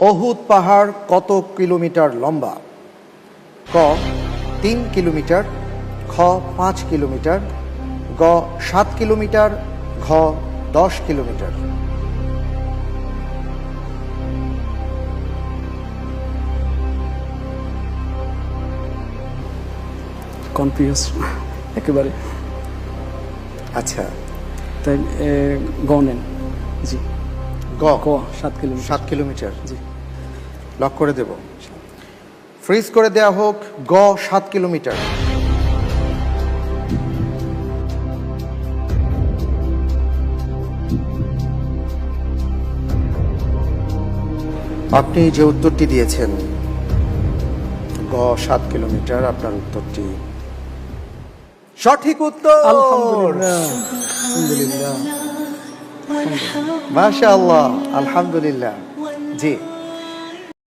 অহুদ পাহাড় কত কিলোমিটার লম্বা? ক তিন কিলোমিটার খ পাঁচ কিলোমিটার গ সাত কিলোমিটার ঘ দশ কিলোমিটার। কনফিউজ একেবারে। আচ্ছা। তাই এ, গ নেন। জি। গ ক সাত কিলোমিটার। সাত কিলোমিটার। জি। লক করে দেব। ফ্রিজ করে দেয়া হোক গ সাত কিলোমিটার। আপনি যে উত্তরটি দিয়েছেন গ সাত কিলোমিটার আপনার উত্তরটি সঠিক উত্তর। আলহামদুলিল্লাহ। মাশা আল্লাহ আলহামদুলিল্লাহ। জি।